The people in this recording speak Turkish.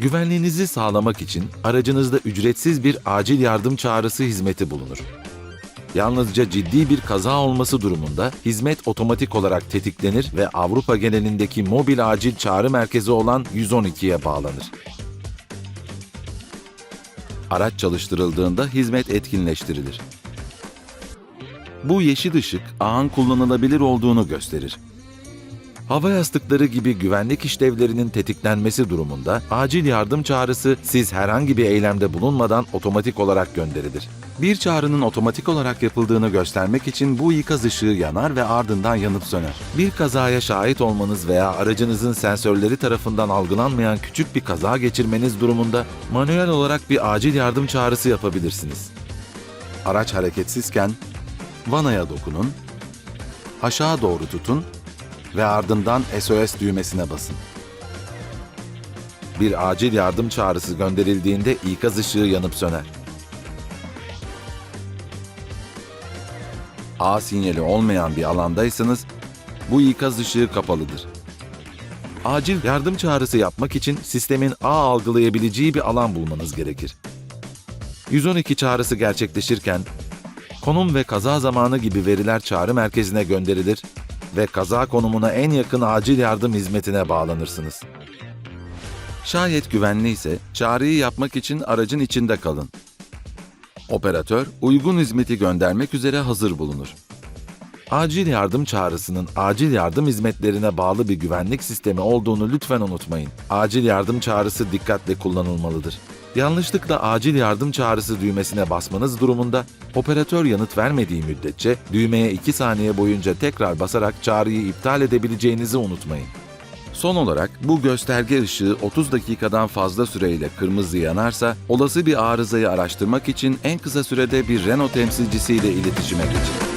Güvenliğinizi sağlamak için aracınızda ücretsiz bir acil yardım çağrısı hizmeti bulunur. Yalnızca ciddi bir kaza olması durumunda hizmet otomatik olarak tetiklenir ve Avrupa genelindeki mobil acil çağrı merkezi olan 112'ye bağlanır. Araç çalıştırıldığında hizmet etkinleştirilir. Bu yeşil ışık ağın kullanılabilir olduğunu gösterir. Hava yastıkları gibi güvenlik işlevlerinin tetiklenmesi durumunda acil yardım çağrısı siz herhangi bir eylemde bulunmadan otomatik olarak gönderilir. Bir çağrının otomatik olarak yapıldığını göstermek için bu ikaz ışığı yanar ve ardından yanıp söner. Bir kazaya şahit olmanız veya aracınızın sensörleri tarafından algılanmayan küçük bir kaza geçirmeniz durumunda manuel olarak bir acil yardım çağrısı yapabilirsiniz. Araç hareketsizken vanaya dokunun, aşağı doğru tutun ve ardından SOS düğmesine basın. Bir acil yardım çağrısı gönderildiğinde ikaz ışığı yanıp söner. A sinyali olmayan bir alandaysanız bu ikaz ışığı kapalıdır. Acil yardım çağrısı yapmak için sistemin A algılayabileceği bir alan bulmanız gerekir. 112 çağrısı gerçekleşirken konum ve kaza zamanı gibi veriler çağrı merkezine gönderilir ve kaza konumuna en yakın acil yardım hizmetine bağlanırsınız. Şayet güvenli ise çağrıyı yapmak için aracın içinde kalın. Operatör uygun hizmeti göndermek üzere hazır bulunur. Acil yardım çağrısının acil yardım hizmetlerine bağlı bir güvenlik sistemi olduğunu lütfen unutmayın. Acil yardım çağrısı dikkatle kullanılmalıdır. Yanlışlıkla acil yardım çağrısı düğmesine basmanız durumunda operatör yanıt vermediği müddetçe düğmeye 2 saniye boyunca tekrar basarak çağrıyı iptal edebileceğinizi unutmayın. Son olarak bu gösterge ışığı 30 dakikadan fazla süreyle kırmızı yanarsa olası bir arızayı araştırmak için en kısa sürede bir Renault temsilcisiyle iletişime geçin.